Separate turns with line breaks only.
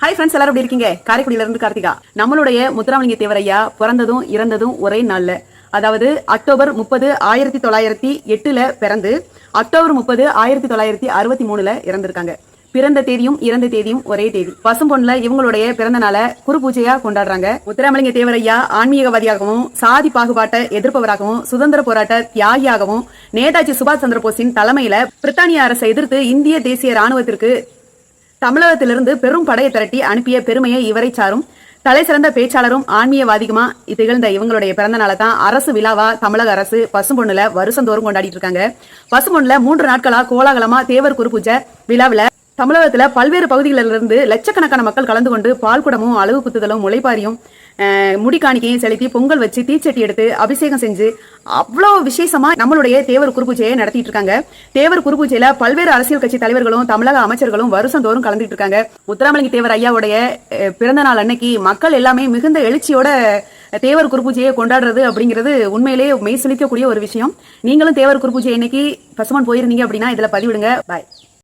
Hi friends எல்லாரும் எப்படி இருக்கீங்க? காரைக்குடியில இருந்து கார்த்திகா. நம்மளுடைய முத்துராமலிங்க தேவரையா பிறந்ததும் இறந்ததும் ஒரே நாள்ல. அதாவது அக்டோபர் முப்பது ஆயிரத்தி தொள்ளாயிரத்தி எட்டுல பிறந்து அக்டோபர் முப்பது ஆயிரத்தி தொள்ளாயிரத்தி அறுபத்தி மூணுல இறந்திருக்காங்க. பிறந்த தேதியும் இறந்த தேதியும் ஒரே தேதி. பசும்பொன்ல இவங்களுடைய பிறந்த நாளை குரு பூஜையா கொண்டாடுறாங்க. முத்துராமலிங்க தேவரையா ஐயா ஆன்மீகவாதியாகவும் சாதி பாகுபாட்டை எதிர்ப்பவராகவும் சுதந்திர போராட்ட தியாகியாகவும் நேதாஜி சுபாஷ் சந்திர போஸின் தலைமையில பிரித்தானிய அரசை எதிர்த்து இந்திய தேசிய ராணுவத்திற்கு தமிழகத்திலிருந்து பெரும் படையை திரட்டி அனுப்பிய பெருமையை இவரை சாரும் தலை சிறந்த பேச்சாளரும் ஆன்மீகவாதிகுமா திகழ்ந்த இவங்களுடைய பிறந்த நாளை தான் அரசு விழாவா தமிழக அரசு பசும்பொண்ணுல வருஷந்தோறும் கொண்டாடிட்டு இருக்காங்க. பசும்பொண்ணுல மூன்று நாட்களா கோலாகலமா தேவர் குரு பூஜை விழாவில் தமிழகத்துல பல்வேறு பகுதிகளிலிருந்து லட்சக்கணக்கான மக்கள் கலந்து கொண்டு பால்குடமும் அளவு குத்துதலும் முளைப்பாரியும் முடி முடிக்காணிக்கையும் செலுத்தி பொங்கல் வச்சு தீச்சட்டி எடுத்து அபிஷேகம் செஞ்சு அவ்வளோ விசேஷமா நம்மளுடைய தேவர் குருபூஜையை நடத்திட்டு இருக்காங்க. தேவர் குருபூஜையில பல்வேறு அரசியல் கட்சி தலைவர்களும் தமிழக அமைச்சர்களும் வருஷந்தோறும் கலந்துட்டு இருக்காங்க. முத்துராமலிங்க தேவர் ஐயாவுடைய பிறந்த நாள் அன்னைக்கு மக்கள் எல்லாமே மிகுந்த எழுச்சியோட தேவர் குருபூஜையை கொண்டாடுறது அப்படிங்கிறது உண்மையிலேயே மெய் சிலிக்கக்கூடிய ஒரு விஷயம். நீங்களும் தேவர் குருபூஜை இன்னைக்கு பசுமான் போயிருந்தீங்க அப்படின்னா இதுல பதிவிடுங்க. பாய்